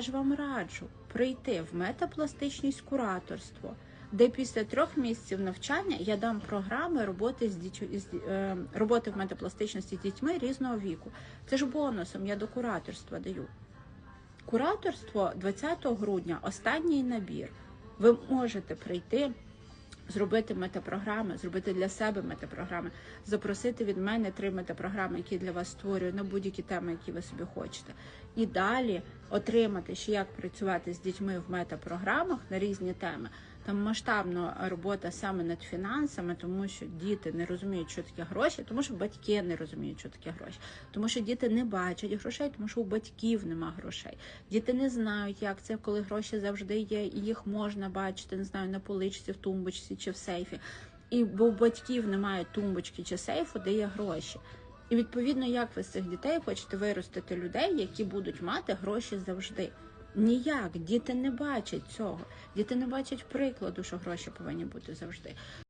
ж вам раджу прийти в метапластичність кураторство, де після трьох місяців навчання я дам програми роботи з дітьми з е, роботи в метапластичності з дітьми різного віку. Це ж бонусом я до кураторства даю. Кураторство 20 грудня, останній набір. Ви можете прийти, зробити метапрограми, зробити для себе метапрограми, запросити від мене три метапрограми, які для вас створюю на будь-які теми, які ви собі хочете. І далі отримати, ще як працювати з дітьми в метапрограмах на різні теми. Там масштабна робота саме над фінансами, тому що діти не розуміють, що таке гроші, тому що батьки не розуміють, що таке гроші, тому що діти не бачать грошей, тому що у батьків нема грошей. Діти не знають, як це, коли гроші завжди є, і їх можна бачити, не знаю, на поличці, в тумбочці чи в сейфі. І бо у батьків немає тумбочки чи сейфу, де є гроші. І відповідно, як ви з цих дітей хочете виростити людей, які будуть мати гроші завжди. Ніяк діти не бачать цього. Діти не бачать прикладу, що гроші повинні бути завжди.